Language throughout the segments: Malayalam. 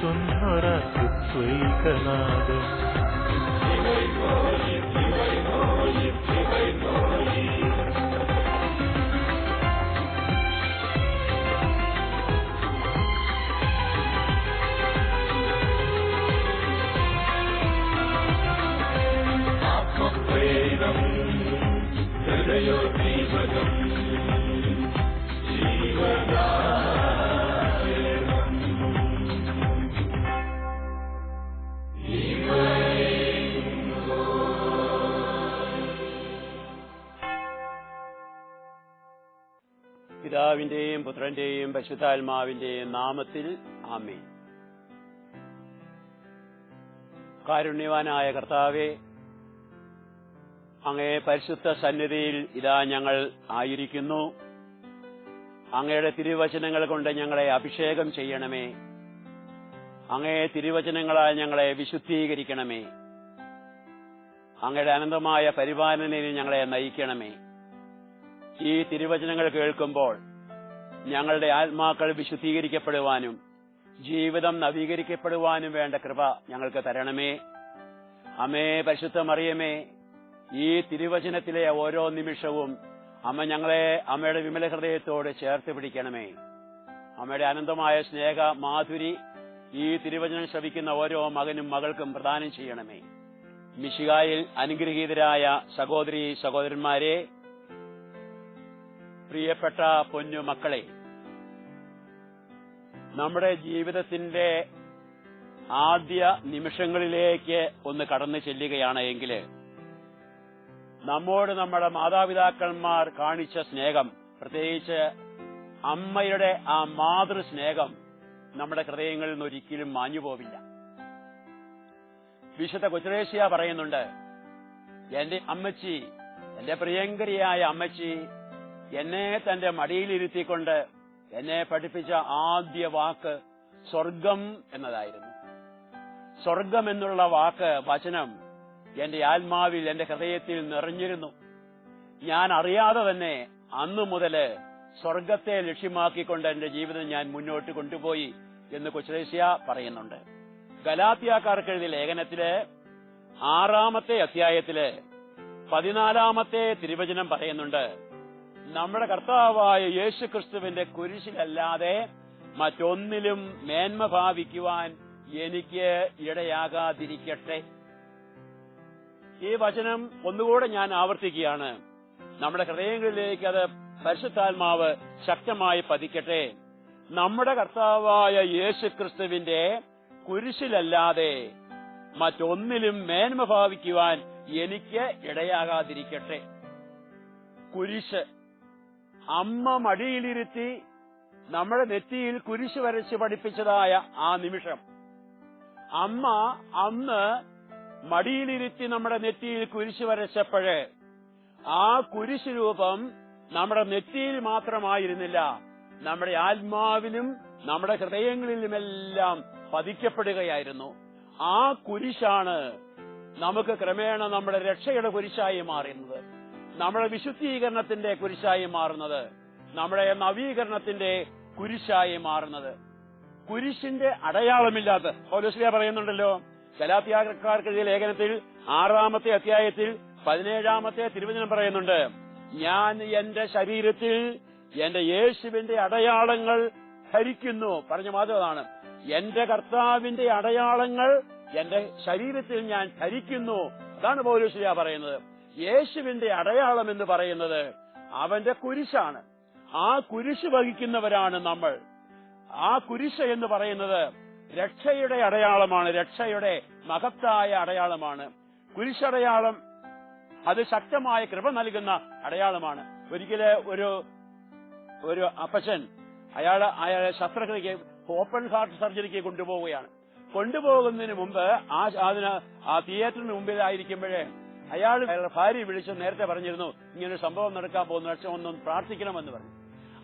చున్నర సుత్వైకనాదం പിതാവിന്റെയും പുത്രന്റെയും പരിശുദ്ധാത്മാവിന്റെയും നാമത്തിൽ ആമേ കാരുണ്യവാനായ കർത്താവെ അങ്ങേ പരിശുദ്ധ സന്നിധിയിൽ ഇതാ ഞങ്ങൾ ആയിരിക്കുന്നു. അങ്ങയുടെ തിരുവചനങ്ങൾ കൊണ്ട് ഞങ്ങളെ അഭിഷേകം ചെയ്യണമേ. അങ്ങേ തിരുവചനങ്ങളാൽ ഞങ്ങളെ വിശുദ്ധീകരിക്കണമേ. അങ്ങയുടെ അനന്തമായ പരിപാലനയിൽ ഞങ്ങളെ നയിക്കണമേ. ഈ തിരുവചനങ്ങൾ കേൾക്കുമ്പോൾ ഞങ്ങളുടെ ആത്മാക്കൾ വിശുദ്ധീകരിക്കപ്പെടുവാനും ജീവിതം നവീകരിക്കപ്പെടുവാനും വേണ്ട കൃപ ഞങ്ങൾക്ക് തരണമേ. അമേ പരിശുദ്ധ മറിയമേ ഈ തിരുവചനത്തിലെ ഓരോ നിമിഷവും അമ്മ ഞങ്ങളെ അമ്മയുടെ വിമല ഹൃദയത്തോട് ചേർത്ത് പിടിക്കണമേ. അമ്മയുടെ അനന്തമായ സ്നേഹ മാധുരി ഈ തിരുവചനം ശ്രവിക്കുന്ന ഓരോ മകനും മകൾക്കും പ്രദാനം ചെയ്യണമേ. മിശികായിൽ അനുഗ്രഹീതരായ സഹോദരി സഹോദരന്മാരെ പ്രിയപ്പെട്ട പൊന്നു മക്കളെ നമ്മുടെ ജീവിതത്തിന്റെ ആദ്യ നിമിഷങ്ങളിലേക്ക് ഒന്ന് കടന്നു ചെല്ലുകയാണ് എങ്കിൽ നമ്മോട് നമ്മുടെ മാതാപിതാക്കന്മാർ കാണിച്ച സ്നേഹം പ്രത്യേകിച്ച് അമ്മയുടെ ആ മാതൃസ്നേഹം നമ്മുടെ ഹൃദയങ്ങളിൽ നിന്ന് ഒരിക്കലും മാഞ്ഞുപോവില്ല വിശുദ്ധ കൊച്ചുരേശ്യ പറയുന്നുണ്ട് എന്റെ അമ്മച്ചി എന്റെ പ്രിയങ്കരിയായ അമ്മച്ചി എന്നെ തന്റെ മടിയിലിരുത്തിക്കൊണ്ട് എന്നെ പഠിപ്പിച്ച ആദ്യ വാക്ക് സ്വർഗം എന്നതായിരുന്നു. സ്വർഗം എന്നുള്ള വാക്ക് വചനം എന്റെ ആത്മാവിൽ എന്റെ ഹൃദയത്തിൽ നിറഞ്ഞിരുന്നു. ഞാൻ അറിയാതെ തന്നെ അന്നു മുതൽ സ്വർഗത്തെ ലക്ഷ്യമാക്കിക്കൊണ്ട് എന്റെ ജീവിതം ഞാൻ മുന്നോട്ട് കൊണ്ടുപോയി എന്ന് കൊച്ചുദേശ്യ പറയുന്നുണ്ട്. ഗലാത്തിയാക്കാർക്ക് എഴുതിയ ലേഖനത്തിൽ ആറാമത്തെ അധ്യായത്തിൽ പതിനാലാമത്തെ തിരുവചനം പറയുന്നുണ്ട് നമ്മുടെ കർത്താവായ യേശു ക്രിസ്തുവിന്റെ കുരിശിലല്ലാതെ മറ്റൊന്നിലും മേന്മ ഭാവിക്കുവാൻ എനിക്ക് ഇടയാകാതിരിക്കട്ടെ. ഈ വചനം ഒന്നുകൂടെ ഞാൻ ആവർത്തിക്കുകയാണ്. നമ്മുടെ ഹൃദയങ്ങളിലേക്ക് അത് പരിശുദ്ധാത്മാവ് ശക്തമായി പതിക്കട്ടെ. നമ്മുടെ കർത്താവായ യേശു ക്രിസ്തുവിന്റെ കുരിശിലല്ലാതെ മറ്റൊന്നിലും മേന്മ ഭാവിക്കുവാൻ എനിക്ക് ഇടയാകാതിരിക്കട്ടെ. കുരിശ് അമ്മ മടിയിലിരുത്തി നമ്മുടെ നെറ്റിയിൽ കുരിശ് വരച്ച് പഠിപ്പിച്ചതായ ആ നിമിഷം. അമ്മ അന്ന് മടിയിലിരുത്തി നമ്മുടെ നെറ്റിയിൽ കുരിശ് വരച്ചപ്പോഴ് ആ കുരിശ് രൂപം നമ്മുടെ നെറ്റിയിൽ മാത്രമായിരുന്നില്ല. നമ്മുടെ ആത്മാവിലും നമ്മുടെ ഹൃദയങ്ങളിലുമെല്ലാം പതിക്കപ്പെടുകയായിരുന്നു. ആ കുരിശാണ് നമുക്ക് ക്രമേണ നമ്മുടെ രക്ഷയുടെ കുരിശായി മാറുന്നത് നമ്മുടെ വിശുദ്ധീകരണത്തിന്റെ കുരിശായി മാറുന്നത് നമ്മുടെ നവീകരണത്തിന്റെ കുരിശായി മാറുന്നത്. കുരിശിന്റെ അടയാളമില്ലാത്ത പൗലോസ്ലിയ പറയുന്നുണ്ടല്ലോ ഗലാത്യാക്കാർക്ക് എഴുതിയ ലേഖനത്തിൽ ആറാമത്തെ അധ്യായത്തിൽ പതിനേഴാമത്തെ തിരുവചനം പറയുന്നുണ്ട് ഞാൻ എന്റെ ശരീരത്തിൽ എന്റെ യേശുവിന്റെ അടയാളങ്ങൾ ധരിക്കുന്നു. പറഞ്ഞ മാതൃതാണ് എന്റെ കർത്താവിന്റെ അടയാളങ്ങൾ എന്റെ ശരീരത്തിൽ ഞാൻ ധരിക്കുന്നു. അതാണ് പൗലോസ്ലിയ പറയുന്നത്. യേശുവിന്റെ അടയാളം എന്ന് പറയുന്നത് അവന്റെ കുരിശാണ്. ആ കുരിശ് വഹിക്കുന്നവരാണ് നമ്മൾ. ആ കുരിശ് എന്ന് പറയുന്നത് രക്ഷയുടെ അടയാളമാണ്. രക്ഷയുടെ മഹത്തായ അടയാളമാണ്. കുരിശടയാളം അത് ശക്തമായ കൃപ നൽകുന്ന അടയാളമാണ്. ഒരിക്കൽ ഒരു ഒരു അപ്പച്ചൻ അയാൾ അയാളെ ശസ്ത്രക്രിയക്ക് ഓപ്പൺ ഹാർട്ട് സർജറിക്ക് കൊണ്ടുപോവുകയാണ്. കൊണ്ടുപോകുന്നതിന് മുമ്പ് ആ അതിന് ആ തിയേറ്ററിന് മുമ്പിലായിരിക്കുമ്പോഴേ അയാൾ അയാളുടെ ഭാര്യ വിളിച്ച് നേരത്തെ പറഞ്ഞിരുന്നു ഇങ്ങനെ ഒരു സംഭവം നടക്കാൻ പോകുന്ന അച്ഛൻ ഒന്നും പ്രാർത്ഥിക്കണമെന്ന് പറഞ്ഞു.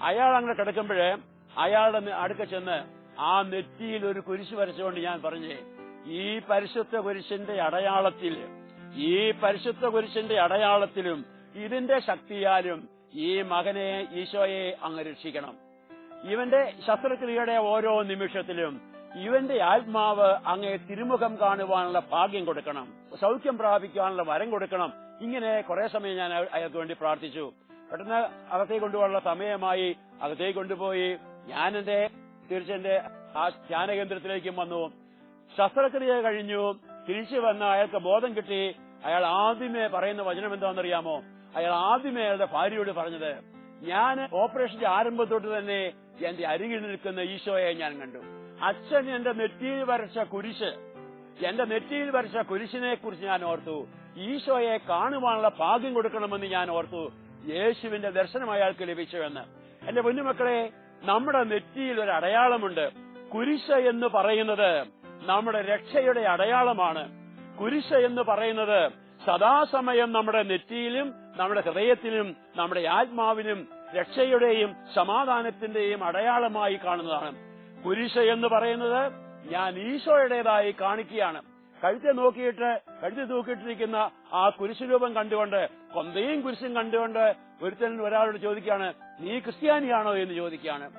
അയാൾ അങ്ങനെ കിടക്കുമ്പോഴേ അയാളുടെ അടുക്ക ചെന്ന് ആ നെറ്റിയിൽ ഒരു കുരിശ് വരച്ചുകൊണ്ട് ഞാൻ പറഞ്ഞേ ഈ പരിശുദ്ധ കുരിശിന്റെ അടയാളത്തിൽ ഈ പരിശുദ്ധ കുരിശിന്റെ അടയാളത്തിലും ഇതിന്റെ ശക്തിയാലും ഈ മകനെ ഈശോയെ അങ്ങ് രക്ഷിക്കണം. ഇവന്റെ ശസ്ത്രക്രിയയുടെ ഓരോ നിമിഷത്തിലും ഇവന്റെ ആത്മാവ് അങ്ങേ തിരുമുഖം കാണുവാനുള്ള ഭാഗ്യം കൊടുക്കണം. സൗഖ്യം പ്രാപിക്കാനുള്ള വരം കൊടുക്കണം. ഇങ്ങനെ കുറെ സമയം ഞാൻ അയ- അയാൾക്ക് വേണ്ടി പ്രാർത്ഥിച്ചു. പെട്ടെന്ന് അകത്തേക്ക് കൊണ്ടുപോകാനുള്ള സമയമായി. അകത്തേക്ക് കൊണ്ടുപോയി. ഞാൻ എന്റെ തിരിച്ചെന്റെ ആ ധ്യാനകേന്ദ്രത്തിലേക്കും വന്നു. ശസ്ത്രക്രിയ കഴിഞ്ഞു. തിരിച്ചു വന്ന അയാൾക്ക് ബോധം കിട്ടി. അയാൾ ആദ്യമേ പറയുന്ന വചനം എന്താണെന്നറിയാമോ? അയാൾ ആദ്യമേ അയാളുടെ ഭാര്യയോട് പറഞ്ഞത് ഞാൻ ഓപ്പറേഷന്റെ ആരംഭത്തോട്ട് തന്നെ എന്റെ അരികിൽ നിൽക്കുന്ന ഈശോയെ ഞാൻ കണ്ടു. അച്ഛൻ എന്റെ നെറ്റിയിൽ വരച്ച കുരിശ്. എന്റെ നെറ്റിയിൽ വരച്ച കുരിശിനെ കുറിച്ച് ഞാൻ ഓർത്തു. ഈശോയെ കാണുവാനുള്ള ഭാഗ്യം കൊടുക്കണമെന്ന് ഞാൻ ഓർത്തു. യേശുവിന്റെ ദർശനം അയാൾക്ക് ലഭിച്ചുവെന്ന്. എന്റെ പൊന്നുമക്കളെ നമ്മുടെ നെറ്റിയിൽ ഒരു അടയാളമുണ്ട്. കുരിശ എന്ന് പറയുന്നത് നമ്മുടെ രക്ഷയുടെ അടയാളമാണ്. കുരിശ എന്ന് പറയുന്നത് സദാസമയം നമ്മുടെ നെറ്റിയിലും നമ്മുടെ ഹൃദയത്തിലും നമ്മുടെ ആത്മാവിനും രക്ഷയുടെയും സമാധാനത്തിന്റെയും അടയാളമായി കാണുന്നതാണ്. കുരിശ് എന്ന് പറയുന്നത് ഞാൻ ഈശോയുടേതായി കാണിക്കുകയാണ്. കഴുത്തെ നോക്കിയിട്ട് കഴുത്തി തൂക്കിയിട്ടിരിക്കുന്ന ആ കുരിശ് രൂപം കണ്ടുകൊണ്ട് കൊന്തയും കുരിശും കണ്ടുകൊണ്ട് ഒരുത്തൻ ഒരാളോട് ചോദിക്കുകയാണ് നീ ക്രിസ്ത്യാനിയാണോ എന്ന് ചോദിക്കുകയാണ്.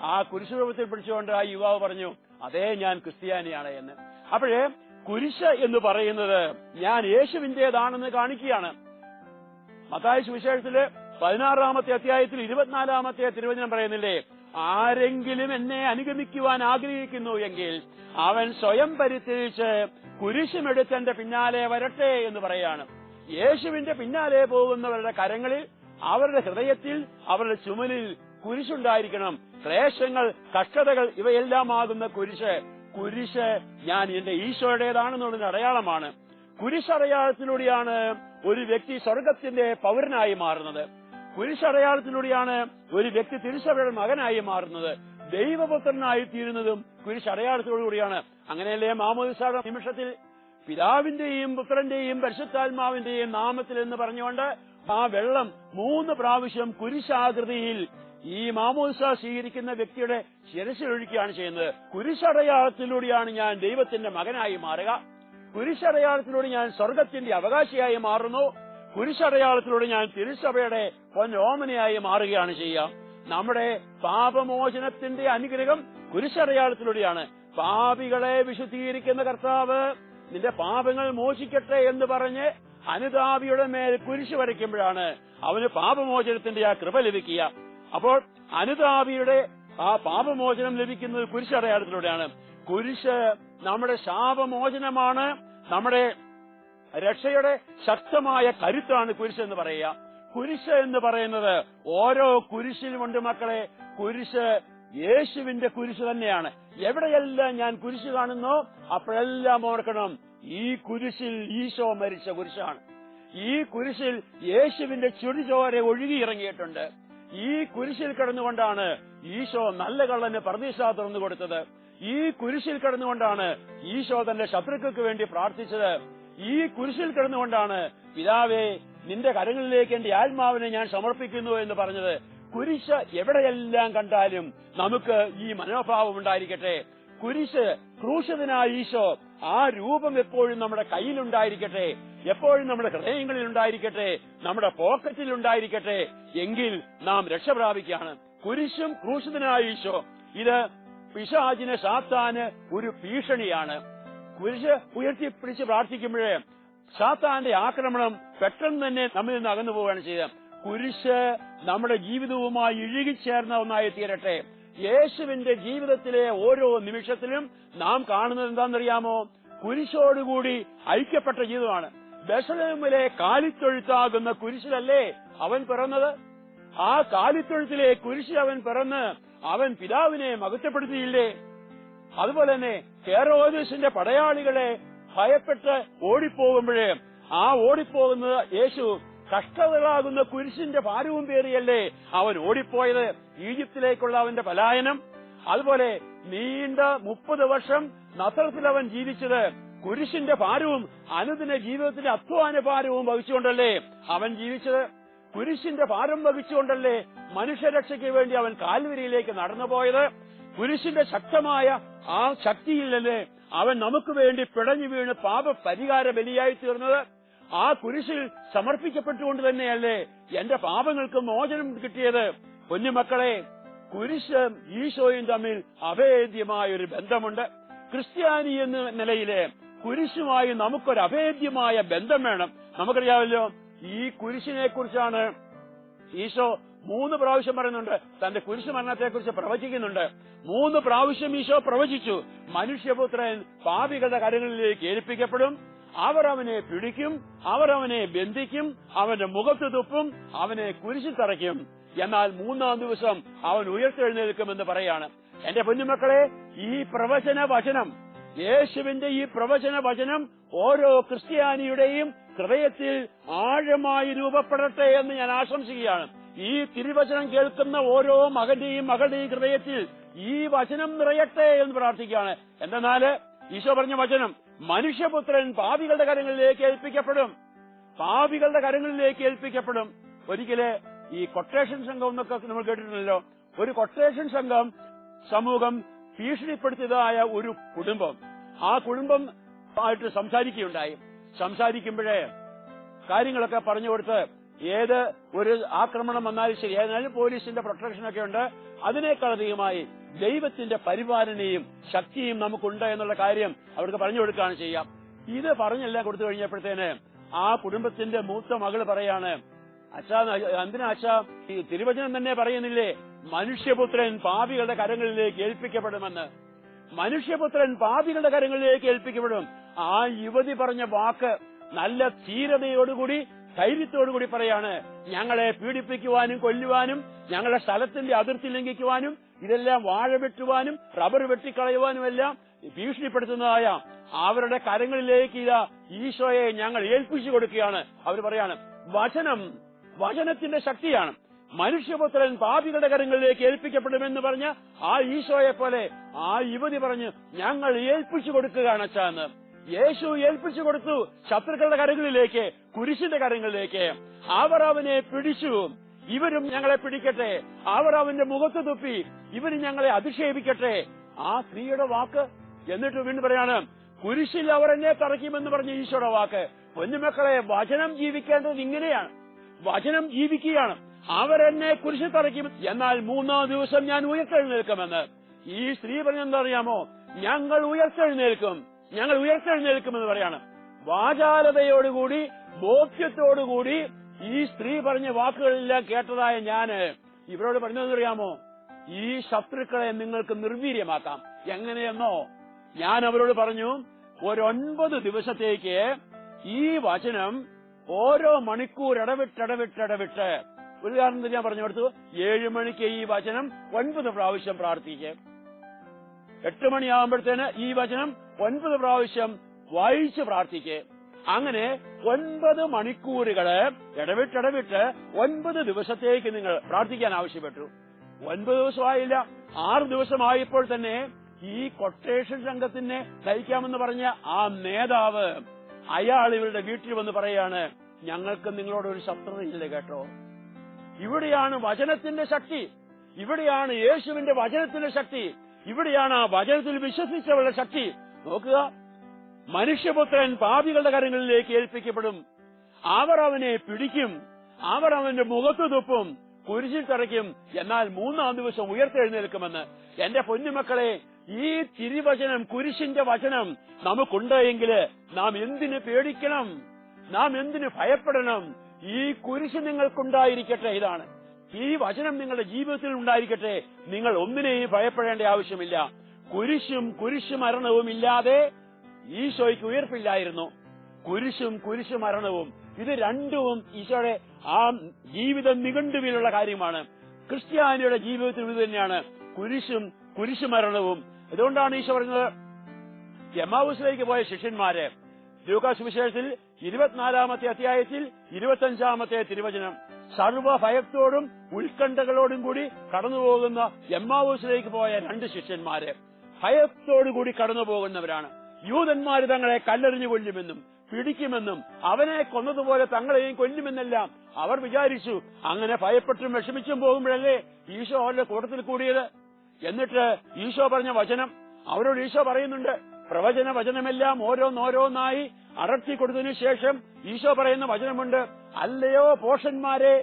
ആ കുരിശ് രൂപത്തിൽ പിടിച്ചുകൊണ്ട് ആ യുവാവ് പറഞ്ഞു അതേ ഞാൻ ക്രിസ്ത്യാനിയാണ് എന്ന്. അപ്പോഴേ കുരിശ് എന്ന് പറയുന്നത് ഞാൻ യേശുവിന്റേതാണെന്ന് കാണിക്കുകയാണ്. മത്തായ സുവിശേഷത്തിൽ പതിനാറാമത്തെ അധ്യായത്തിൽ ഇരുപത്തിനാലാമത്തെ തിരുവചനം പറയുന്നില്ലേ ആരെങ്കിലും എന്നെ അനുഗമിക്കുവാൻ ആഗ്രഹിക്കുന്നു എങ്കിൽ അവൻ സ്വയം പരിത്യജിച്ച് കുരിശുമെടുത്ത് എന്റെ പിന്നാലെ വരട്ടെ എന്ന് പറയാണ്. യേശുവിന്റെ പിന്നാലെ പോകുന്നവരുടെ കരങ്ങളിൽ അവരുടെ ഹൃദയത്തിൽ അവരുടെ ചുമലിൽ കുരിശുണ്ടായിരിക്കണം. ക്ലേശങ്ങൾ കഷ്ടതകൾ ഇവയെല്ലാമാകുന്ന കുരിശ്. കുരിശ് ഞാൻ എന്റെ ഈശോയുടേതാണെന്നുള്ളതിന് അടയാളമാണ്. കുരിശടയാളത്തിലൂടെയാണ് ഒരു വ്യക്തി സ്വർഗത്തിന്റെ പൗരനായി മാറുന്നത്. കുരിശടയാളത്തിലൂടെയാണ് ഒരു വ്യക്തി തിരുസഭയുടെ മകനായി മാറുന്നത്. ദൈവപുത്രനായി തീരുന്നതും കുരിശടയാളത്തിലൂടെയാണ്. അങ്ങനെയല്ലേ മാമോദിസയുടെ നിമിഷത്തിൽ പിതാവിന്റെയും പുത്രന്റെയും പരിശുദ്ധാത്മാവിന്റെയും നാമത്തിൽ എന്ന് പറഞ്ഞുകൊണ്ട് ആ വെള്ളം മൂന്ന് പ്രാവശ്യം കുരിശാകൃതിയിൽ ഈ മാമോദിസ സ്വീകരിക്കുന്ന വ്യക്തിയുടെ ശിരസിലൊഴിക്കുകയാണ് ചെയ്യുന്നത്. കുരിശടയാളത്തിലൂടെയാണ് ഞാൻ ദൈവത്തിന്റെ മകനായി മാറുക. കുരിശടയാളത്തിലൂടെ ഞാൻ സ്വർഗത്തിന്റെ അവകാശിയായി മാറുന്നു. കുരിശടയാളത്തിലൂടെ ഞാൻ തിരുസഭയുടെ പൊന്നോമനയായി മാറുകയാണ് ചെയ്യുക. നമ്മുടെ പാപമോചനത്തിന്റെ അനുഗ്രഹം കുരിശടയാളത്തിലൂടെയാണ്. പാപികളെ വിശുദ്ധീകരിക്കുന്ന കർത്താവ് നിന്റെ പാപങ്ങൾ മോചിക്കട്ടെ എന്ന് പറഞ്ഞ് അനുതാപിയുടെ മേൽ കുരിശ് വരയ്ക്കുമ്പോഴാണ് അവന് പാപമോചനത്തിന്റെ ആ കൃപ ലഭിക്കുക. അപ്പോൾ അനുതാപിയുടെ ആ പാപമോചനം ലഭിക്കുന്നത് കുരിശടയാളത്തിലൂടെയാണ്. കുരിശ് നമ്മുടെ ശാപമോചനമാണ്. നമ്മുടെ രക്ഷയുടെ ശക്തമായ കരുത്താണ് കുരിശ് എന്ന് പറയുക. കുരിശ് എന്ന് പറയുന്നത് ഓരോ കുരിശിലുമുണ്ട് മക്കളെ. കുരിശ് യേശുവിന്റെ കുരിശ് തന്നെയാണ്. എവിടെയെല്ലാം ഞാൻ കുരിശ് കാണുന്നോ അപ്പോഴെല്ലാം ഓർക്കണം ഈ കുരിശിൽ ഈശോ മരിച്ച കുരിശാണ്. ഈ കുരിശിൽ യേശുവിന്റെ ചുടിചോര ഒഴുകിയിറങ്ങിയിട്ടുണ്ട് ഈ കുരിശിൽ കിടന്നുകൊണ്ടാണ് ഈശോ നല്ല കള്ളന് പ്രതീക്ഷ തുറന്നു കൊടുത്തത്. ഈ കുരിശിൽ കിടന്നുകൊണ്ടാണ് ഈശോ തന്റെ ശത്രുക്കൾക്ക് വേണ്ടി പ്രാർത്ഥിച്ചത്. ഈ കുരിശിൽ കിടന്നുകൊണ്ടാണ് പിതാവേ നിന്റെ കരങ്ങളിലേക്ക് എന്റെ ആത്മാവിനെ ഞാൻ സമർപ്പിക്കുന്നു എന്ന് പറഞ്ഞത്. കുരിശ് എവിടെയെല്ലാം കണ്ടാലും നമുക്ക് ഈ മനോഭാവം ഉണ്ടായിരിക്കട്ടെ. കുരിശ് ക്രൂശിതനായ ഈശോ ആ രൂപം എപ്പോഴും നമ്മുടെ കയ്യിലുണ്ടായിരിക്കട്ടെ. എപ്പോഴും നമ്മുടെ ഹൃദയങ്ങളിൽ ഉണ്ടായിരിക്കട്ടെ നമ്മുടെ പോക്കറ്റിൽ ഉണ്ടായിരിക്കട്ടെ എങ്കിൽ നാം രക്ഷപ്രാപിക്കുകയാണ്. കുരിശും ക്രൂശിതനായ ഈശോ. ഇത് പിശാചിന് സാത്താന് ഒരു ഭീഷണിയാണ്. കുരിശ് ഉയർത്തി പിടിച്ച് പ്രാർത്ഥിക്കുമ്പോഴേ സാത്താന്റെ ആക്രമണം പെട്ടെന്ന് തന്നെ നമ്മിൽ നിന്ന് അകന്നു പോവുകയാണ് ചെയ്തത്. കുരിശ് നമ്മുടെ ജീവിതവുമായി ഇഴുകിച്ചേർന്ന ഒന്നായി തീരട്ടെ. യേശുവിന്റെ ജീവിതത്തിലെ ഓരോ നിമിഷത്തിലും നാം കാണുന്നത് എന്താണെന്നറിയാമോ? കുരിശോടുകൂടി ഐക്യപ്പെട്ട ജീവിതമാണ്. ബസലമിലെ കാലിത്തൊഴുത്താകുന്ന കുരിശിലല്ലേ അവൻ പിറന്നത്? ആ കാലിത്തൊഴുത്തിലെ കുരിശിൽ അവൻ പിറന്ന് അവൻ പിതാവിനെ മകത്തപ്പെടുത്തിയില്ലേ അതുപോലെ തന്നെ ഹെറോദിസിന്റെ പടയാളികളെ ഭയപ്പെട്ട് ഓടിപ്പോകുമ്പോഴേ ആ ഓടിപ്പോകുന്നത് യേശു കഷ്ടതകളാകുന്ന കുരിശിന്റെ ഭാരവും പേറിയല്ലേ അവൻ ഓടിപ്പോയത് ഈജിപ്തിലേക്കുള്ള അവന്റെ പലായനം? അതുപോലെ നീണ്ട മുപ്പത് വർഷം നസറത്തിൽ അവൻ ജീവിച്ചത് കുരിശിന്റെ ഭാരവും അനുദിന ജീവിതത്തിന്റെ അധ്വാന ഭാരവും വഹിച്ചുകൊണ്ടല്ലേ അവൻ ജീവിച്ചത്? കുരിശിന്റെ ഭാരം വഹിച്ചുകൊണ്ടല്ലേ മനുഷ്യരക്ഷയ്ക്ക് വേണ്ടി അവൻ കാൽവരിയിലേക്ക് നടന്നുപോയത്? കുരിശിന്റെ ശക്തമായ ആ ശക്തിയില്ലല്ലേ അവൻ നമുക്ക് വേണ്ടി പിടഞ്ഞു വീണ് പാപ പരിഹാര ബലിയായി തീർന്നത് ആ കുരിശിൽ സമർപ്പിക്കപ്പെട്ടുകൊണ്ട് തന്നെയല്ലേ എന്റെ പാപങ്ങൾക്ക് മോചനം കിട്ടിയത്. കുഞ്ഞുമക്കളെ കുരിശ് ഈശോയും തമ്മിൽ അഭേദ്യമായ ഒരു ബന്ധമുണ്ട്. ക്രിസ്ത്യാനി എന്ന നിലയിലെ കുരിശുമായി നമുക്കൊരു അഭേദ്യമായ ബന്ധം വേണം. നമുക്കറിയാമല്ലോ ഈ കുരിശിനെ കുറിച്ചാണ് ഈശോ മൂന്ന് പ്രാവശ്യം പറയുന്നുണ്ട് തന്റെ കുരിശു മരണത്തെക്കുറിച്ച് പ്രവചിക്കുന്നുണ്ട്. മൂന്ന് പ്രാവശ്യം ഈശോ പ്രവചിച്ചു മനുഷ്യപുത്രൻ പാപികളുടെ കരങ്ങളിലേക്ക് ഏൽപ്പിക്കപ്പെടും അവർ അവനെ പിടിക്കും അവർ അവനെ ബന്ധിക്കും അവന്റെ മുഖത്ത് തുപ്പും അവനെ കുരിശിൽ തറയ്ക്കും. എന്നാൽ മൂന്നാം ദിവസം അവൻ ഉയർത്തെഴുന്നേൽക്കുമെന്ന് പറയാണ്. എന്റെ കുഞ്ഞുമക്കളെ ഈ പ്രവചന വചനം യേശുവിന്റെ ഈ പ്രവചന വചനം ഓരോ ക്രിസ്ത്യാനിയുടെയും ഹൃദയത്തിൽ ആഴമായി രൂപപ്പെടട്ടെ എന്ന് ഞാൻ ആശംസിക്കുകയാണ്. ഈ തിരുവചനം കേൾക്കുന്ന ഓരോ മകന്റെയും മകളുടെയും ഹൃദയത്തിൽ ഈ വചനം നിറയട്ടെ എന്ന് പ്രാർത്ഥിക്കുകയാണ്. എന്തെന്നാൽ ഈശോ പറഞ്ഞ വചനം മനുഷ്യപുത്രൻ പാപികളുടെ കരങ്ങളിലേക്ക് ഏൽപ്പിക്കപ്പെടും. പാപികളുടെ കരങ്ങളിലേക്ക് ഏൽപ്പിക്കപ്പെടും. ഒരിക്കലെ ഈ കൊട്ടേഷൻ സംഘം എന്നൊക്കെ നമ്മൾ കേട്ടിട്ടുണ്ടല്ലോ. ഒരു കൊട്ടേഷൻ സംഘം സമൂഹം ഭീഷണിപ്പെടുത്തിയതായ ഒരു കുടുംബം. ആ കുടുംബം ആയിട്ട് സംസാരിക്കുകയുണ്ടായി. സംസാരിക്കുമ്പോഴേ കാര്യങ്ങളൊക്കെ പറഞ്ഞു കൊടുത്ത് ഏത് ഒരു ആക്രമണം വന്നാലും ശരി. ഏതായാലും പോലീസിന്റെ പ്രൊട്ടക്ഷൻ ഒക്കെ ഉണ്ട്. അതിനേക്കാൾ അധികമായി ദൈവത്തിന്റെ പരിപാലനയും ശക്തിയും നമുക്കുണ്ട് എന്നുള്ള കാര്യം അവർക്ക് പറഞ്ഞു കൊടുക്കുകയാണ് ചെയ്യാം. ഇത് പറഞ്ഞെല്ലാം കൊടുത്തു കഴിഞ്ഞപ്പോഴത്തേന് ആ കുടുംബത്തിന്റെ മൂത്ത മകൾ പറയാണ് അച്ഛാ എന്തിനാ ഈ തിരുവചനം തന്നെ പറയുന്നില്ലേ? മനുഷ്യപുത്രൻ പാപികളുടെ കരങ്ങളിലേക്ക് ഏൽപ്പിക്കപ്പെടുമെന്ന്. മനുഷ്യപുത്രൻ പാപികളുടെ കരങ്ങളിലേക്ക് ഏൽപ്പിക്കപ്പെടും. ആ യുവതി പറഞ്ഞ വാക്ക് നല്ല ധീരതയോടുകൂടി ധൈര്യത്തോടുകൂടി പറയാണ് ഞങ്ങളെ പീഡിപ്പിക്കുവാനും കൊല്ലുവാനും ഞങ്ങളുടെ സ്ഥലത്തിന്റെ അതിർത്തി ലംഘിക്കുവാനും ഇതെല്ലാം വാഴ വെട്ടുവാനും റബ്ബർ വെട്ടിക്കളയുവാനും എല്ലാം ഭീഷണിപ്പെടുത്തുന്നതായ അവരുടെ കരങ്ങളിലേക്ക് ഇതാ ഈശോയെ ഞങ്ങൾ ഏൽപ്പിച്ചു കൊടുക്കുകയാണ്. അവർ പറയാണ് വചനം വചനത്തിന്റെ ശക്തിയാണ്. മനുഷ്യപുത്രൻ പാപികളുടെ കരങ്ങളിലേക്ക് ഏൽപ്പിക്കപ്പെടുമെന്ന് പറഞ്ഞ ആ ഈശോയെ പോലെ ആ യുവതി പറഞ്ഞ് ഞങ്ങൾ ഏൽപ്പിച്ചു കൊടുക്കുകയാണ് അച്ഛാ എന്ന്. യേശു ഏൽപ്പിച്ചു കൊടുത്തു ശത്രുക്കളുടെ കരങ്ങളിലേക്ക് കുരിശിന്റെ കരങ്ങളിലേക്ക്. അവർ അവനെ പിടിച്ചു. ഇവരും ഞങ്ങളെ പിടിക്കട്ടെ. അവർ അവന്റെ മുഖത്ത് തുപ്പി. ഇവരും ഞങ്ങളെ അധിക്ഷേപിക്കട്ടെ. ആ സ്ത്രീയുടെ വാക്ക് എന്നിട്ട് വീണ്ടും പറയാണ് കുരിശിൽ അവർ എന്നെ തറയ്ക്കുമെന്ന് പറഞ്ഞ ഈശോയുടെ വാക്ക്. പൊന്നുമക്കളെ വചനം ജീവിക്കേണ്ടത് ഇങ്ങനെയാണ്. വചനം ജീവിക്കുകയാണ്. അവരെന്നെ കുരിശിൽ തറയ്ക്കും. എന്നാൽ മൂന്നാം ദിവസം ഞാൻ ഉയർത്തെഴുന്നേൽക്കുമെന്ന്. ഈ സ്ത്രീ പറഞ്ഞെന്താ അറിയാമോ? ഞങ്ങൾ ഉയർത്തെഴുന്നേൽക്കും. ഞങ്ങൾ ഉയർത്തെഴുന്നേൽക്കുമെന്ന് പറയാണ്. വാചാലതയോടുകൂടി ബോധ്യത്തോടുകൂടി ഈ സ്ത്രീ പറഞ്ഞ വാക്കുകളെല്ലാം കേട്ടതായ ഞാൻ ഇവരോട് പറഞ്ഞതെന്നറിയാമോ? ഈ ശത്രുക്കളെ നിങ്ങൾക്ക് നിർവീര്യമാക്കാം. എങ്ങനെയെന്നോ ഞാൻ അവരോട് പറഞ്ഞു ഒരൊൻപത് ദിവസത്തേക്ക് ഈ വചനം ഓരോ മണിക്കൂർ ഇടവിട്ടിടവിട്ടിടവിട്ട് ഒരു കാരണം ഞാൻ പറഞ്ഞു കൊടുത്തു ഏഴു മണിക്ക് ഈ വചനം ഒൻപത് പ്രാവശ്യം പ്രാർത്ഥിക്കുക എട്ട് മണിയാകുമ്പോഴത്തേന് ഈ വചനം ഒൻപത് പ്രാവശ്യം വായിച്ച് പ്രാർത്ഥിക്കേ. അങ്ങനെ ഒൻപത് മണിക്കൂറുകൾ ഇടവിട്ടിടവിട്ട് ഒൻപത് ദിവസത്തേക്ക് നിങ്ങൾ പ്രാർത്ഥിക്കാൻ ആവശ്യപ്പെട്ടു. ഒൻപത് ദിവസമായില്ല ആറ് ദിവസമായപ്പോൾ തന്നെ ഈ കൊട്ടേഷൻ സംഘത്തിനെ നയിക്കാമെന്ന് പറഞ്ഞ ആ നേതാവ് അയാൾ ഇവരുടെ വീട്ടിൽ വന്ന് പറയാണ് ഞങ്ങൾക്ക് നിങ്ങളോട് ഒരു ശത്രുതയില്ല കേട്ടോ. ഇവിടെയാണ് വചനത്തിന്റെ ശക്തി. ഇവിടെയാണ് യേശുവിന്റെ വചനത്തിന്റെ ശക്തി. ഇവിടെയാണ് ആ വചനത്തിൽ വിശ്വസിച്ചവരുടെ ശക്തി. നോക്കുക. മനുഷ്യപുത്രൻ പാപികളുടെ കരങ്ങളിലേക്ക് ഏൽപ്പിക്കപ്പെടും. അവർ അവനെ പിടിക്കും. അവർ അവന്റെ മുഖത്ത് തുപ്പും. കുരിശിൽ തറയ്ക്കും. എന്നാൽ മൂന്നാം ദിവസം ഉയർത്തെഴുന്നേൽക്കുമെന്ന്. എന്റെ പൊന്നുമക്കളെ ഈ തിരുവചനം കുരിശിന്റെ വചനം നമുക്കുണ്ട് എങ്കിൽ നാം എന്തിനു പേടിക്കണം? നാം എന്തിനു ഭയപ്പെടണം? ഈ കുരിശ് നിങ്ങൾക്കുണ്ടായിരിക്കട്ടെ ഇതാണ്. ഈ വചനം നിങ്ങളുടെ ജീവിതത്തിൽ ഉണ്ടായിരിക്കട്ടെ. നിങ്ങൾ ഒന്നിനെയും ഭയപ്പെടേണ്ട ആവശ്യമില്ല. കുരിശും കുരിശു മരണവും ഇല്ലാതെ ഈശോയ്ക്ക് ഉയർപ്പില്ലായിരുന്നു. കുരിശും കുരിശു മരണവും. ഇത് രണ്ടും ഈശോയുടെ ആ ജീവിത നിഘണ്ടുവിലുള്ള കാര്യമാണ്. ക്രിസ്ത്യാനിയുടെ ജീവിതത്തിൽ ഇത് തന്നെയാണ്. കുരിശും കുരിശു മരണവും. അതുകൊണ്ടാണ് ഈശോ പറഞ്ഞത് എമാവൂസിലേക്ക് പോയ ശിഷ്യന്മാര്. ലൂക്കാസ് വിശേഷത്തിൽ ഇരുപത്തിനാലാമത്തെ അധ്യായത്തിൽ ഇരുപത്തഞ്ചാമത്തെ തിരുവചനം. സർവഭയത്തോടും ഉത്കണ്ഠകളോടും കൂടി കടന്നുപോകുന്ന എമ്മാവൂസിലേക്ക് പോയ രണ്ട് ശിഷ്യന്മാര്. ഭയത്തോടുകൂടി കടന്നു പോകുന്നവരാണ് യൂതന്മാർ തങ്ങളെ കല്ലെറിഞ്ഞു കൊല്ലുമെന്നും പിടിക്കുമെന്നും അവനെ കൊന്നതുപോലെ തങ്ങളെയും കൊല്ലുമെന്നെല്ലാം അവർ വിചാരിച്ചു. അങ്ങനെ ഭയപ്പെട്ടും വിഷമിച്ചും പോകുമ്പോഴല്ലേ ഈശോ അവരുടെ കൂട്ടത്തിൽ കൂടിയത്? എന്നിട്ട് ഈശോ പറഞ്ഞ വചനം അവരോട് ഈശോ പറയുന്നുണ്ട് പ്രവചന വചനമെല്ലാം ഓരോന്നോരോന്നായി അടർത്തി കൊടുത്തതിനു ശേഷം ഈശോ പറയുന്ന വചനമുണ്ട് അല്ലയോ പോഷന്മാരെ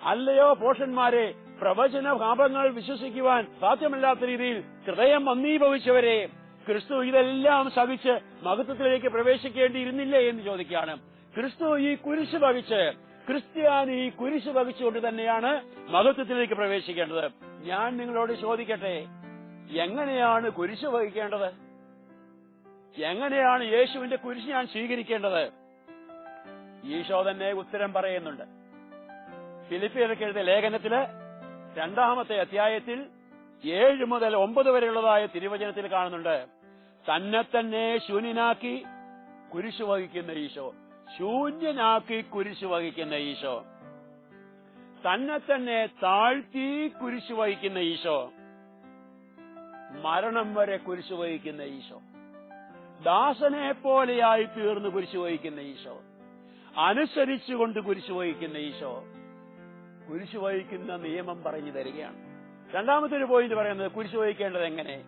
അല്ലയോ പോഷന്മാരെ പ്രവചന ഭാവങ്ങൾ വിശ്വസിക്കുവാൻ സാധ്യമല്ലാത്ത രീതിയിൽ ഹൃദയം മന്ദീഭവിച്ചവരെ ക്രിസ്തു ഇതെല്ലാം സഹിച്ച് മഹത്വത്തിലേക്ക് പ്രവേശിക്കേണ്ടിയിരുന്നില്ലേ എന്ന് ചോദിക്കുകയാണ്. ക്രിസ്തു ഈ കുരിശ് വഹിച്ച് ക്രിസ്ത്യാനി ഈ കുരിശ് വഹിച്ചുകൊണ്ട് തന്നെയാണ് മഹത്വത്തിലേക്ക് പ്രവേശിക്കേണ്ടത്. ഞാൻ നിങ്ങളോട് ചോദിക്കട്ടെ എങ്ങനെയാണ് കുരിശ് വഹിക്കേണ്ടത്? എങ്ങനെയാണ് യേശുവിന്റെ കുരിശ് ഞാൻ സ്വീകരിക്കേണ്ടത്? ഈശോ തന്നെ ഉത്തരം പറയുന്നുണ്ട്. ഫിലിപ്പിയർക്ക് എഴുതിയ ലേഖനത്തിൽ രണ്ടാമത്തെ അധ്യായത്തിൽ ഏഴ് മുതൽ ഒമ്പത് വരെയുള്ളതായ തിരുവചനത്തിൽ കാണുന്നുണ്ട്. തന്നെ തന്നെ ശൂന്യനാക്കി കുരിശു വഹിക്കുന്ന ഈശോ. ശൂന്യനാക്കി കുരിശു വഹിക്കുന്ന ഈശോ. തന്നെ തന്നെ താഴ്ത്തി കുരിശു വഹിക്കുന്ന ഈശോ. മരണം വരെ കുരിശു വഹിക്കുന്ന ഈശോ. ദാസനെ പോലെയായി തീർന്ന് കുരിശു വഹിക്കുന്ന ഈശോ. അനുസരിച്ചുകൊണ്ട് കുരിശു വഹിക്കുന്ന ഈശോ. കുരിശു വഹിക്കുന്ന നിയമം പറഞ്ഞു തരികയാണ്. രണ്ടാമത്തെ ഒരു പോയിന്റ് പറയുന്നത് കുരിശു വഹിക്കേണ്ടത് എങ്ങനെ?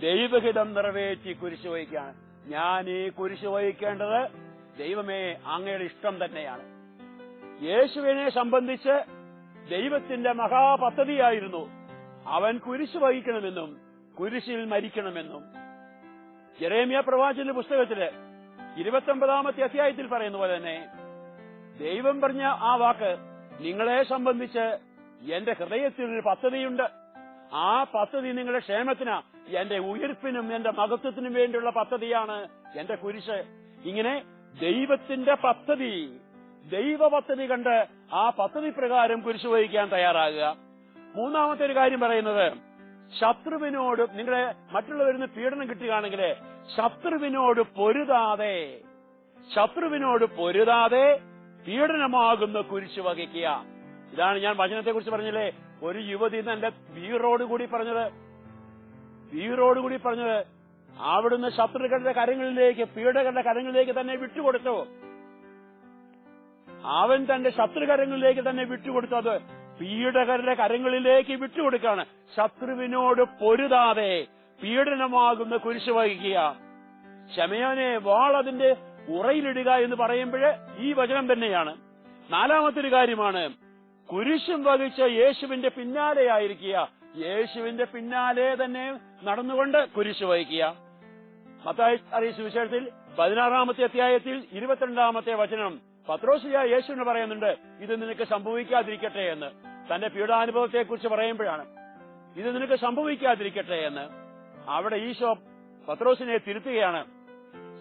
ദൈവഹിതം നിറവേറ്റി കുരിശു വഹിക്കുകയാണ് ഞാൻ ഈ കുരിശു വഹിക്കേണ്ടത് ദൈവമേ അങ്ങയുടെ ഇഷ്ടം തന്നെയാണ്. യേശുവിനെ സംബന്ധിച്ച് ദൈവത്തിന്റെ മഹാപദ്ധതിയായിരുന്നു അവൻ കുരിശു വഹിക്കണമെന്നും കുരിശിൽ മരിക്കണമെന്നും. ജെറേമിയ പ്രവാചന്റെ പുസ്തകത്തിൽ ഇരുപത്തൊമ്പതാമത്തെ അധ്യായത്തിൽ പറയുന്ന പോലെ തന്നെ ദൈവം പറഞ്ഞ ആ വാക്ക് നിങ്ങളെ സംബന്ധിച്ച് എന്റെ ഹൃദയത്തിൽ ഒരു പദ്ധതിയുണ്ട്. ആ പദ്ധതി നിങ്ങളുടെ ക്ഷേമത്തിനാ. എന്റെ ഉയർപ്പിനും എന്റെ മഹത്വത്തിനും വേണ്ടിയുള്ള പദ്ധതിയാണ് എന്റെ കുരിശ്. ഇങ്ങനെ ദൈവത്തിന്റെ പദ്ധതി ദൈവ പദ്ധതി കണ്ട് ആ പദ്ധതി പ്രകാരം കുരിശ് വഹിക്കാൻ തയ്യാറാകുക. മൂന്നാമത്തെ ഒരു കാര്യം പറയുന്നത് ശത്രുവിനോട് നിങ്ങളെ മറ്റുള്ളവരിന്ന് പീഡനം കിട്ടുകയാണെങ്കിൽ ശത്രുവിനോട് പൊരുതാതെ ശത്രുവിനോട് പൊരുതാതെ പീഡനമാകുന്ന കുരിശ് വകയ്ക്കുക ഇതാണ് ഞാൻ വചനത്തെ കുറിച്ച് പറഞ്ഞില്ലേ? ഒരു യുവതി തന്റെ വീറോട് കൂടി പറഞ്ഞത്. വീറോട് കൂടി പറഞ്ഞത്. അവിടുന്ന് ശത്രുക്കളുടെ കരങ്ങളിലേക്ക് പീഡകരുടെ കരങ്ങളിലേക്ക് തന്നെ വിട്ടുകൊടുത്തു. അവൻ തന്റെ ശത്രുകരങ്ങളിലേക്ക് തന്നെ വിട്ടുകൊടുത്തു. അത് പീഡകരുടെ കരങ്ങളിലേക്ക് വിട്ടുകൊടുക്കാണ് ശത്രുവിനോട് പൊരുതാതെ പീഡനമാകുന്ന കുരിശ് വഹിക്കുക. ശമയോനെ വാൾ അതിന്റെ ഉറയിലിടുക എന്ന് പറയുമ്പോൾ ഈ വചനം തന്നെയാണ്. നാലാമത്തെ ഒരു കാര്യമാണ് കുരിശും വഹിച്ച യേശുവിന്റെ പിന്നാലെ ആയിരിക്കുക. യേശുവിന്റെ പിന്നാലെ തന്നെ നടന്നുകൊണ്ട് കുരിശ് വഹിക്കുക. മത്തായി അറിയിച്ച വിശേഷത്തിൽ പതിനാറാമത്തെ അധ്യായത്തിൽ ഇരുപത്തിരണ്ടാമത്തെ വചനം പത്രോസിയ യേശുവിന് പറയുന്നുണ്ട് ഇത് നിനക്ക് സംഭവിക്കാതിരിക്കട്ടെ എന്ന്. തന്റെ പീഡാനുഭവത്തെ കുറിച്ച് പറയുമ്പോഴാണ് ഇത് നിനക്ക് സംഭവിക്കാതിരിക്കട്ടെ എന്ന്. അവിടെ ഈശോ പത്രോസിനെ തിരുത്തുകയാണ്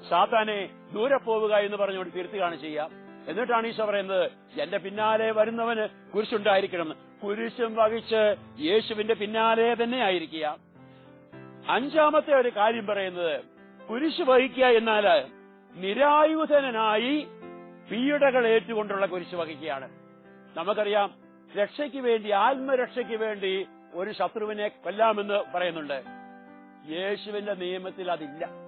സാത്താനെ ദൂരെ പോവുക എന്ന് പറഞ്ഞുകൊണ്ട് തിരുത്തുകയാണ് ചെയ്യുക. എന്നിട്ടാണ് ഈശോ പറയുന്നത് എന്റെ പിന്നാലെ വരുന്നവന് കുരിശുണ്ടായിരിക്കണം. കുരിശും വഹിച്ച് യേശുവിന്റെ പിന്നാലെ തന്നെ ആയിരിക്കുക. അഞ്ചാമത്തെ ഒരു കാര്യം പറയുന്നത് കുരിശ് വഹിക്കുക എന്നാൽ നിരായുധനായി പീഡകൾ ഏറ്റുകൊണ്ടുള്ള കുരിശ് വഹിക്കുകയാണ്. നമുക്കറിയാം രക്ഷയ്ക്ക് വേണ്ടി ആത്മരക്ഷയ്ക്ക് വേണ്ടി ഒരു ശത്രുവിനെ കൊല്ലാമെന്ന് പറയുന്നുണ്ട്. യേശുവിന്റെ നിയമത്തിൽ അതില്ല.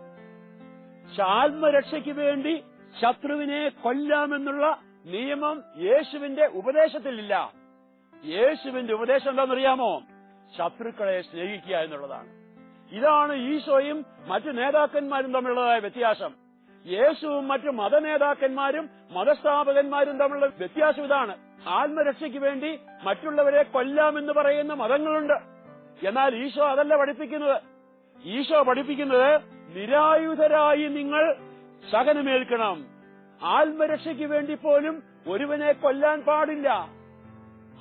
ആത്മരക്ഷയ്ക്ക് വേണ്ടി ശത്രുവിനെ കൊല്ലാമെന്നുള്ള നിയമം യേശുവിന്റെ ഉപദേശത്തിലില്ല. യേശുവിന്റെ ഉപദേശം എന്താണെന്നറിയാമോ? ശത്രുക്കളെ സ്നേഹിക്കുക എന്നുള്ളതാണ്. ഇതാണ് ഈശോയും മറ്റു നേതാക്കന്മാരും തമ്മിലുള്ളതായ വ്യത്യാസം. യേശുവും മറ്റു മതനേതാക്കന്മാരും മതസ്ഥാപകന്മാരും തമ്മിലുള്ള വ്യത്യാസം ഇതാണ്. ആത്മരക്ഷയ്ക്ക് വേണ്ടി മറ്റുള്ളവരെ കൊല്ലാമെന്ന് പറയുന്ന മതങ്ങളുണ്ട്. എന്നാൽ ഈശോ അതല്ല പഠിപ്പിക്കുന്നത്. ഈശോ പഠിപ്പിക്കുന്നത് നിരായുധരായി നിങ്ങൾ സഹനമേൽക്കണം ആത്മരക്ഷയ്ക്ക് വേണ്ടി പോലും ഒരുവനെ കൊല്ലാൻ പാടില്ല.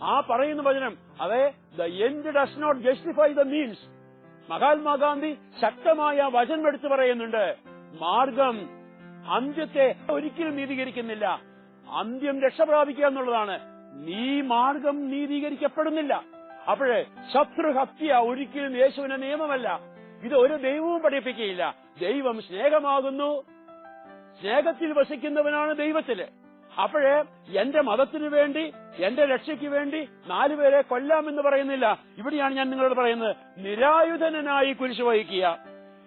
ആ പറയുന്ന വചനം അതെ the end does not justify the means Mahatma Gandhi ശക്തമായ വചനം എടുത്തു പറയുന്നുണ്ട്. മാർഗം അന്ത്യത്തെ ഒരിക്കലും നീതീകരിക്കുന്നില്ല. അന്ത്യം രക്ഷപ്രാപിക്കുക എന്നുള്ളതാണ്. നീ മാർഗം നീതീകരിക്കപ്പെടുന്നില്ല. അപ്പോഴേ ശത്രുഹത്യ ഒരിക്കലും യേശുവിന്റെ നിയമമല്ല. ഇത് ഒരു ദൈവവും പഠിപ്പിക്കുകയില്ല. ദൈവം സ്നേഹമാകുന്നു. സ്നേഹത്തിൽ വസിക്കുന്നവനാണ് ദൈവത്തിൽ അപ്പോഴേ എന്റെ മതത്തിനു വേണ്ടി എന്റെ രക്ഷയ്ക്ക് വേണ്ടി നാലുപേരെ കൊല്ലാമെന്ന് പറയുന്നില്ല. ഇവിടെയാണ് ഞാൻ നിങ്ങളോട് പറയുന്നത്. നിരായുധനായി കുരിശ് വഹിക്കുക.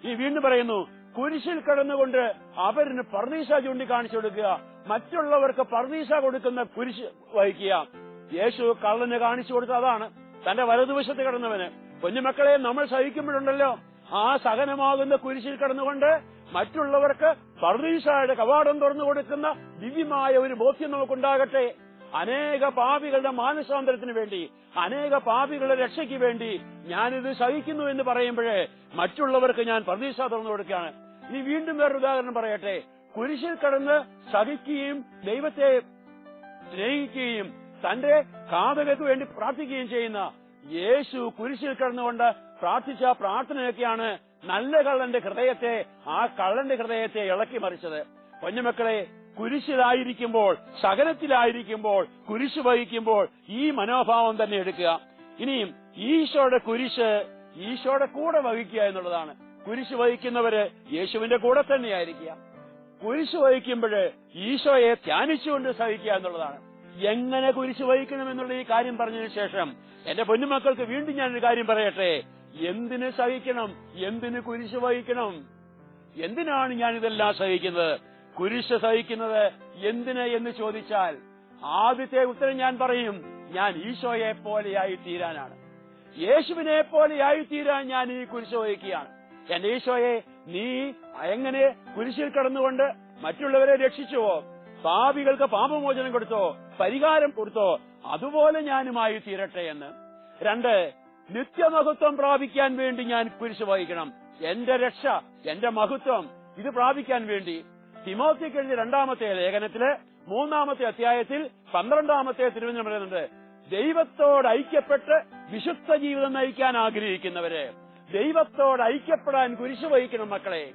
ഈ വീണ്ടും പറയുന്നു കുരിശിൽ കടന്നുകൊണ്ട് അവരിന് പർദീസ ചൂണ്ടിക്കാണിച്ചു കൊടുക്കുക. മറ്റുള്ളവർക്ക് പർണീസ കൊടുക്കുന്ന കുരിശ് വഹിക്കുക. യേശു കള്ളന് കാണിച്ചു കൊടുത്ത അതാണ് തന്റെ വലതുവശത്ത് കിടന്നവന്. കുഞ്ഞുമക്കളെ നമ്മൾ സഹിക്കുമ്പോഴുണ്ടല്ലോ. ആ സഹനമാകുന്ന കുരിശിൽ കിടന്നുകൊണ്ട് മറ്റുള്ളവർക്ക് പർദീസയുടെ കവാടം തുറന്നു കൊടുക്കുന്ന ദിവ്യമായ ഒരു ബോധ്യം നമുക്കുണ്ടാകട്ടെ. അനേക പാപികളുടെ മാനസാന്തരത്തിന് വേണ്ടി അനേക പാപികളുടെ രക്ഷയ്ക്ക് വേണ്ടി ഞാനിത് സഹിക്കുന്നു എന്ന് പറയുമ്പോഴേ മറ്റുള്ളവർക്ക് ഞാൻ പ്രതീക്ഷ തുറന്നു കൊടുക്കുകയാണ്. ഇനി വീണ്ടും വേറൊരു ഉദാഹരണം പറയട്ടെ. കുരിശിൽ കടന്ന് സഹിക്കുകയും ദൈവത്തെ സ്നേഹിക്കുകയും തന്റെ കാതകൾക്ക് വേണ്ടി പ്രാർത്ഥിക്കുകയും ചെയ്യുന്ന യേശു കുരിശിൽ കിടന്നുകൊണ്ട് പ്രാർത്ഥിച്ച പ്രാർത്ഥനയൊക്കെയാണ് നല്ല കള്ളന്റെ ഹൃദയത്തെ ആ കള്ളന്റെ ഹൃദയത്തെ ഇളക്കി മറിച്ചത്. കുഞ്ഞുമക്കളെ കുരിശിലായിരിക്കുമ്പോൾ ശകലത്തിലായിരിക്കുമ്പോൾ കുരിശ് വഹിക്കുമ്പോൾ ഈ മനോഭാവം തന്നെ എടുക്കുക. ഇനിയും ഈശോയുടെ കുരിശ് ഈശോയുടെ കൂടെ വഹിക്കുക എന്നുള്ളതാണ്. കുരിശ് വഹിക്കുന്നവര് യേശുവിന്റെ കൂടെ തന്നെയായിരിക്കുക. കുരിശ് വഹിക്കുമ്പോൾ ഈശോയെ ധ്യാനിച്ചുകൊണ്ട് സഹിക്കുക എന്നുള്ളതാണ്. എങ്ങനെ കുരിശ് വഹിക്കണമെന്നുള്ള ഈ കാര്യം പറഞ്ഞതിന് ശേഷം എന്റെ പൊന്നുമക്കൾക്ക് വീണ്ടും ഞാൻ ഒരു കാര്യം പറയട്ടെ. എന്തിന് സഹിക്കണം? എന്തിന് കുരിശ് വഹിക്കണം? എന്തിനാണ് ഞാൻ ഇതെല്ലാം സഹിക്കുന്നത്? കുരിശ് സഹിക്കുന്നത് എന്തിന് എന്ന് ചോദിച്ചാൽ ആദ്യത്തെ ഉത്തരം ഞാൻ പറയും ഞാൻ ഈശോയെ പോലെയായി തീരാനാണ്. യേശുവിനെ പോലെയായി തീരാൻ ഞാൻ ഈ കുരിശ് വഹിക്കുകയാണ്. എന്റെ ഈശോയെ നീ എങ്ങനെ കുരിശിൽ കടന്നുകൊണ്ട് മറ്റുള്ളവരെ രക്ഷിച്ചുവോ? പാപികൾക്ക് പാപമോചനം കൊടുത്തോ? പരിഹാരം കൊടുത്തോ? അതുപോലെ ഞാനുമായി തീരട്ടെ എന്ന്. രണ്ട് നിത്യമഹത്വം പ്രാപിക്കാൻ വേണ്ടി ഞാൻ കുരിശ് വഹിക്കണം. എന്റെ രക്ഷ എന്റെ മഹത്വം ഇത് പ്രാപിക്കാൻ വേണ്ടി. തിമോത്തിക്ക് എഴുതിയ രണ്ടാമത്തെ ലേഖനത്തിൽ മൂന്നാമത്തെ അധ്യായത്തിൽ പന്ത്രണ്ടാമത്തെ തിരുവനന്തപുരം പറയുന്നുണ്ട് ദൈവത്തോട് ഐക്യപ്പെട്ട് വിശുദ്ധ ജീവിതം നയിക്കാൻ ആഗ്രഹിക്കുന്നവര് ദൈവത്തോട് ഐക്യപ്പെടാൻ കുരിശ് വഹിക്കണം മക്കളെ.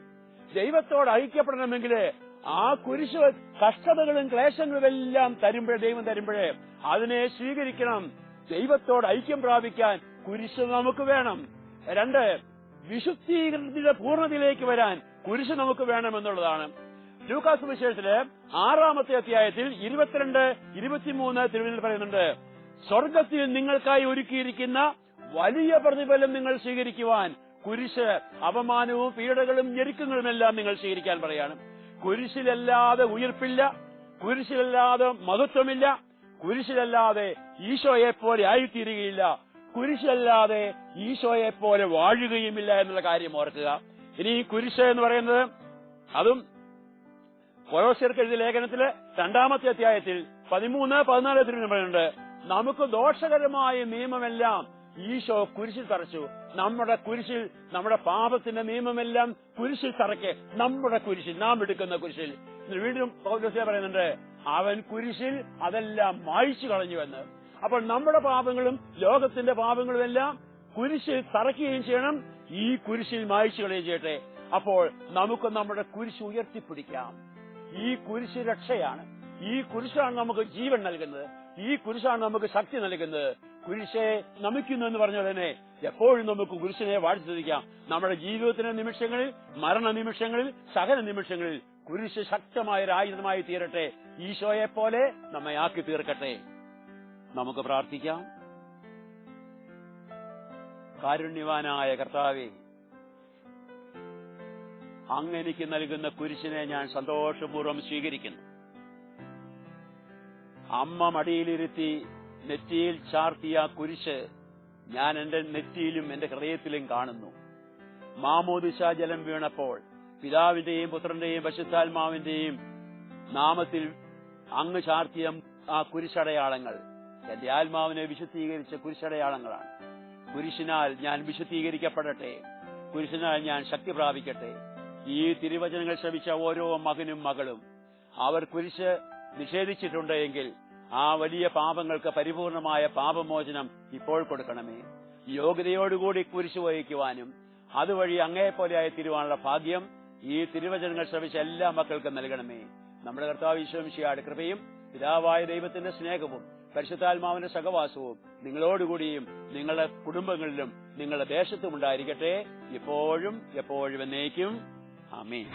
ദൈവത്തോട് ഐക്യപ്പെടണമെങ്കിൽ ആ കുരിശ് കഷ്ടതകളും ക്ലേശങ്ങളും എല്ലാം തരുമ്പോഴേ ദൈവം തരുമ്പോഴേ അതിനെ സ്വീകരിക്കണം. ദൈവത്തോട് ഐക്യം പ്രാപിക്കാൻ കുരിശ് നമുക്ക് വേണം. രണ്ട് വിശുദ്ധീകരണത്തിന്റെ പൂർണതയിലേക്ക് വരാൻ കുരിശ് നമുക്ക് വേണം എന്നുള്ളതാണ്. ലൂക്കാസ് വിശേഷത്തിൽ ആറാമത്തെ അധ്യായത്തിൽ ഇരുപത്തിരണ്ട് ഇരുപത്തിമൂന്ന് തിരുവനന്തപുരം പറയുന്നുണ്ട് സ്വർഗത്തിൽ നിങ്ങൾക്കായി ഒരുക്കിയിരിക്കുന്ന വലിയ പ്രതിഫലം നിങ്ങൾ സ്വീകരിക്കുവാൻ കുരിശ് അപമാനവും പീഡകളും ഞെരുക്കങ്ങളും എല്ലാം നിങ്ങൾ സ്വീകരിക്കാൻ പറയാണ്. കുരിശിലല്ലാതെ ഉയർപ്പില്ല കുരിശിലല്ലാതെ മഹത്വമില്ല കുരിശിലല്ലാതെ ഈശോയെ പോലെ ആയിത്തീരുകയില്ല. കുരിശല്ലാതെ ഈശോയെ പോലെ വാഴുകയുമില്ല എന്നുള്ള കാര്യം ഓർക്കുക. ഇനി ഈ കുരിശ എന്ന് പറയുന്നത് അതും കൊറോസ്യർക്ക് എഴുതിയ ലേഖനത്തിലെ രണ്ടാമത്തെ അധ്യായത്തിൽ പതിമൂന്ന് പതിനാല് പറയുന്നുണ്ട്. നമുക്ക് ദോഷകരമായ നിയമമെല്ലാം ഈശോ കുരിശിൽ തറച്ചു. നമ്മുടെ കുരിശിൽ നമ്മുടെ പാപത്തിന്റെ നിയമമെല്ലാം കുരിശിൽ തറക്കെ നമ്മുടെ കുരിശിൽ നാം എടുക്കുന്ന കുരിശിൽ. വീണ്ടും പറയുന്നുണ്ട് അവൻ കുരിശിൽ അതെല്ലാം മായിച്ചു കളഞ്ഞുവെന്ന്. അപ്പോൾ നമ്മുടെ പാപങ്ങളും ലോകത്തിന്റെ പാപങ്ങളും എല്ലാം കുരിശിൽ തറയ്ക്കുകയും ചെയ്യണം. ഈ കുരിശിൽ മായ്ച്ചു കളയുകയും ചെയ്യട്ടെ. അപ്പോൾ നമുക്ക് നമ്മുടെ കുരിശ് ഉയർത്തിപ്പിടിക്കാം. ഈ കുരിശ് രക്ഷയാണ്. ഈ കുരിശാണ് നമുക്ക് ജീവൻ നൽകുന്നത്. ഈ കുരിശാണ് നമുക്ക് ശക്തി നൽകുന്നത്. കുരിശെ നമിക്കുന്നു എന്ന് പറഞ്ഞ തന്നെ എപ്പോഴും നമുക്ക് കുരിശിനെ വാഴ്ത്തിരിക്കാം. നമ്മുടെ ജീവിതത്തിന്റെ നിമിഷങ്ങളിൽ മരണ നിമിഷങ്ങളിൽ സഹന നിമിഷങ്ങളിൽ കുരിശ് ശക്തമായ ഒരു ആയുധമായി തീരട്ടെ. ഈശോയെ പോലെ നമ്മെ ആക്കി തീർക്കട്ടെ. നമുക്ക് പ്രാർത്ഥിക്കാം. കാരുണ്യവാനായ കർത്താവെ അങ്ങ് എനിക്ക് നൽകുന്ന കുരിശിനെ ഞാൻ സന്തോഷപൂർവം സ്വീകരിക്കുന്നു. അമ്മ മടിയിലിരുത്തി നെറ്റിയിൽ ചാർത്തിയ കുരിശ് ഞാൻ എന്റെ നെറ്റിയിലും എന്റെ ഹൃദയത്തിലും കാണുന്നു. മാമോദിശ ജലം വീണപ്പോൾ പിതാവിന്റെയും പുത്രന്റെയും പശുത്താത്മാവിന്റെയും നാമത്തിൽ അങ്ങ് ചാർത്തിയ ആ കുരിശടയാളങ്ങൾ എന്റെ ആത്മാവിനെ വിശുദ്ധീകരിച്ച കുരിശടയാളങ്ങളാണ്. കുരിശിനാൽ ഞാൻ വിശുദ്ധീകരിക്കപ്പെടട്ടെ. കുരിശിനാൽ ഞാൻ ശക്തി പ്രാപിക്കട്ടെ. ഈ തിരുവചനങ്ങൾ ശ്രമിച്ച ഓരോ മകനും മകളും അവർ കുരിശ് നിഷേധിച്ചിട്ടുണ്ട് എങ്കിൽ ആ വലിയ പാപങ്ങൾക്ക് പരിപൂർണമായ പാപമോചനം ഇപ്പോൾ കൊടുക്കണമേ. യോഗ്യതയോടുകൂടി കുരിശ് വഹിക്കുവാനും അതുവഴി അങ്ങേപ്പോലെയായി തീരുവാനുള്ള ഭാഗ്യം ഈ തിരുവചനങ്ങൾ ശ്രമിച്ച എല്ലാ മക്കൾക്കും നൽകണമേ. നമ്മുടെ കർത്താവ് ഈശ്വംശിയാട് കൃപയും പിതാവായ ദൈവത്തിന്റെ സ്നേഹവും പരിശുദ്ധാത്മാവിന്റെ സഹവാസവും നിങ്ങളോടുകൂടിയും നിങ്ങളുടെ കുടുംബങ്ങളിലും നിങ്ങളുടെ ദേശത്തും ഉണ്ടായിരിക്കട്ടെ. ഇപ്പോഴും എപ്പോഴും എന്നേക്കും. അമീൻ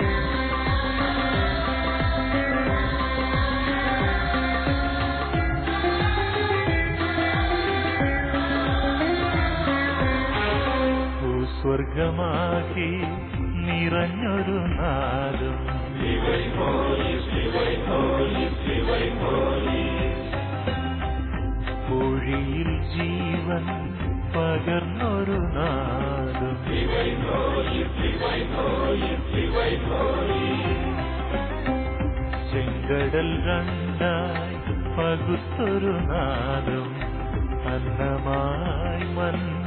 സ്വർഗമാക്കി നിറഞ്ഞൊരു നാടും മൊഴിയിൽ പകർന്നൊരു നാദം ചെങ്കടൽ രണ്ടായി പകുത്തൊരു നാദം അന്നമായി മന്ന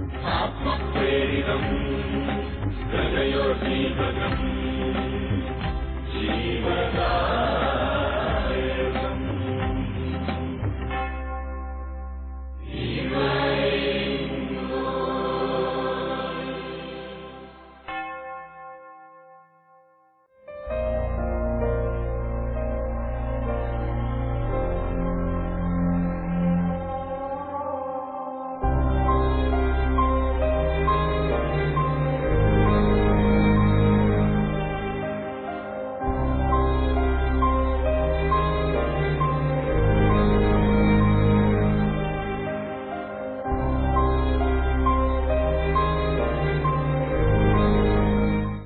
आत्मप्रेरितम्। प्रजयोपदम् श्रीव